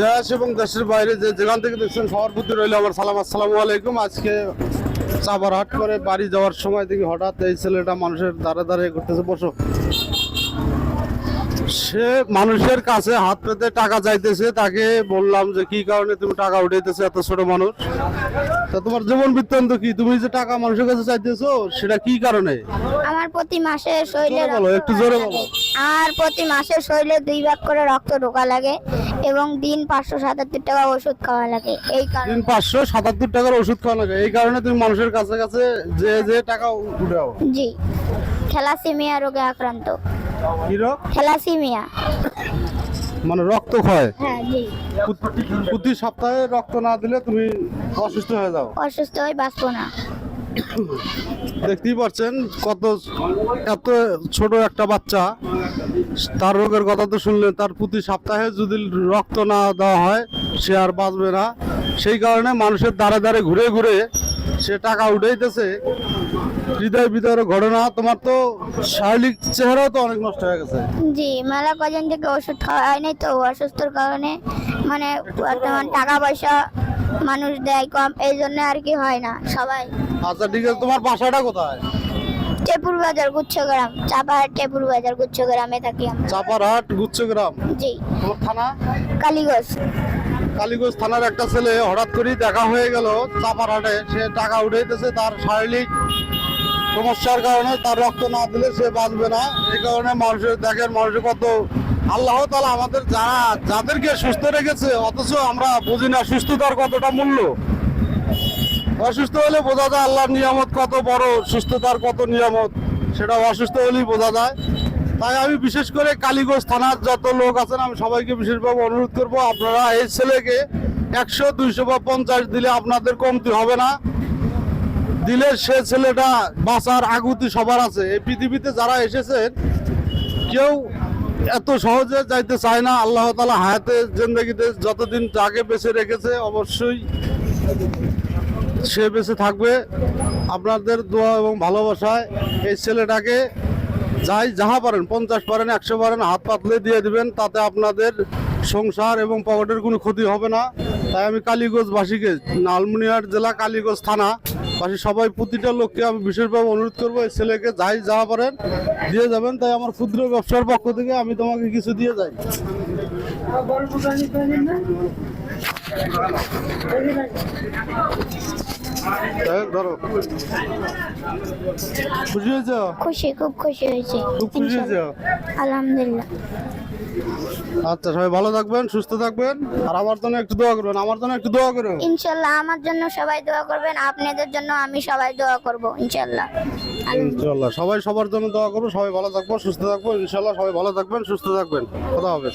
দেশ এবং দেশের বাইরে যে যেখান থেকে দেখছেন, সবার প্রতি রইল আমার সালাম। আসসালামু আলাইকুম। আজকে চাবার হাট করে বাড়ি যাওয়ার সময় দেখি হঠাৎ এই ছেলেটা মানুষের দাঁড়ে দাঁড়িয়ে করতেছে বসো। সে মানুষের কাছে হাত পেতে টাকা চাইতেছে তাকে বললাম যে কি কারণে তুমি টাকা উঠাইতেছে এত ছোট মানুষ? তা তোমার জীবন বৃত্তান্ত কি? তুমি যে টাকা মানুষের কাছে চাইতেছো সেটা কি কারণে? আমার প্রতি মাসে শরীরে জোরে বলো, রক্ত একটু জোরে ঢোকা বলো। লাগে। আমার প্রতি মাসে শরীরে দুই ভাগ করে রক্ত ঢোকা লাগে এবং দিন পাঁচশো সাতাত্তর টাকা ওষুধ খাওয়া লাগে। এই কারণে দিন পাঁচশো সাতাত্তর টাকার ওষুধ খাওয়া লাগে। এই কারণে তুমি মানুষের কাছে কাছে যে যে টাকা উঠাও। জি থ্যালাসিমিয়া রোগে আক্রান্ত। কি রোগ? থ্যালাসিমিয়া। মানে রক্ত ক্ষয়? হ্যাঁ জি। প্রতি- প্রতি সপ্তাহে রক্ত না দিলে তুমি অসুস্থ হয়ে যাও? অসুস্থ হয়ে বাঁচবো না। দেখতেই পাচ্ছেন কত এত ছোট একটা বাচ্চা। তার রোগের কথা তো শুনলেন তার প্রতি সপ্তাহে যদি রক্ত না দেওয়া হয় সে আর বাঁচবে না। সেই কারণে মানুষের দ্বারে দ্বারে ঘুরে ঘুরে সে টাকা উঠাইতেছে। হৃদয় ভিতরে ঘটনা। তোমার তো শারীরিক চেহারাও তো অনেক নষ্ট হয়ে গেছে। জি মেলা কজন থেকে ওষুধ খাওয়া হয়নি তো অসুস্থর কারণে মানে বর্তমান টাকা পয়সা মানুষ দেয় কম এই জন্য আর কি হয় না সবাই। আচ্ছা ঠিক আছে তোমার বাসাটা কোথায়? টেপুর বাজার গুচ্ছগ্রাম চাপাহাট টেপুর বাজার গুচ্ছগ্রামে থাকি আমরা। চাপারহাট গুচ্ছগ্রাম? জি। তোমার থানা? কালীগঞ্জ। কালীগঞ্জ থানার একটা ছেলে হঠাৎ করেই দেখা হয়ে গেল চাপারহাটে সে টাকা উঠাইতেছে, তার শারীরিক সমস্যার কারণে তার রক্ত না দিলে সে বাঁচবে না। এই কারণে মানুষের, দেখেন মানুষের কত আল্লাহ তালা আমাদের যারা, যাদেরকে সুস্থ রেখেছে, অথচ আমরা বুঝি না সুস্থতার কতটা মূল্য। অসুস্থ হলে বোঝা যায় আল্লাহর নিয়ামত কত বড়, সুস্থতার কত নিয়ামত, সেটা অসুস্থ হলেই বোঝা যায়। তাই আমি বিশেষ করে কালীগঞ্জ থানার যত লোক আছেন, আমি সবাইকে বিশেষভাবে অনুরোধ করব, আপনারা এই ছেলেকে একশো, দুইশো বা পঞ্চাশ দিলে আপনাদের কমতি হবে না। দিলে সে ছেলেটা বাঁচার আগুতি সবার আছে। এই পৃথিবীতে যারা এসেছেন, কেউ এত সহজে যাইতে চায় না। আল্লাহ তালা হায়াতে জিন্দগিতে যতদিন যাকে বেঁচে রেখেছে, অবশ্যই সে বেঁচে থাকবে। আপনাদের দোয়া এবং ভালোবাসায় এই ছেলেটাকে যাই, যাহা পারেন, পঞ্চাশ পারেন, একশো পারেন, হাত পাতলে দিয়ে দিবেন, তাতে আপনাদের সংসার এবং পকেটের কোনো ক্ষতি হবে না। তাই আমি কালীগঞ্জবাসীকে লালমনিরহাট জেলা কালীগঞ্জ থানা, বাসী সবাই প্রতিটা লোককে আমি বিশেষভাবে অনুরোধ করব, এই ছেলেকে যাই, যাহা পারেন, দিয়ে যাবেন। তাই আমার ক্ষুদ্র ব্যবসার পক্ষ থেকে আমি তোমাকে কিছু দিয়ে যাই। ধরো। খুশি হয়েছ? খুশি খুব খুশি হয়েছে। খুব খুশি হয়েছ? আলহামদুলিল্লাহ। আচ্ছা সবাই ভালো থাকবেন সুস্থ থাকবেন। আর আমার জন্য একটু দোয়া করবেন আমার জন্য একটু দোয়া করো। ইনশাল্লাহ আমার জন্য সবাই দোয়া করবেন আপনাদের জন্য আমি সবাই দোয়া করব ইনশাল্লাহ। ইনশাল্লাহ সবাই সবার জন্য দোয়া করব সবাই ভালো থাকব সুস্থ থাকব ইনশাল্লাহ সবাই ভালো থাকবেন সুস্থ থাকবেন। কথা হবে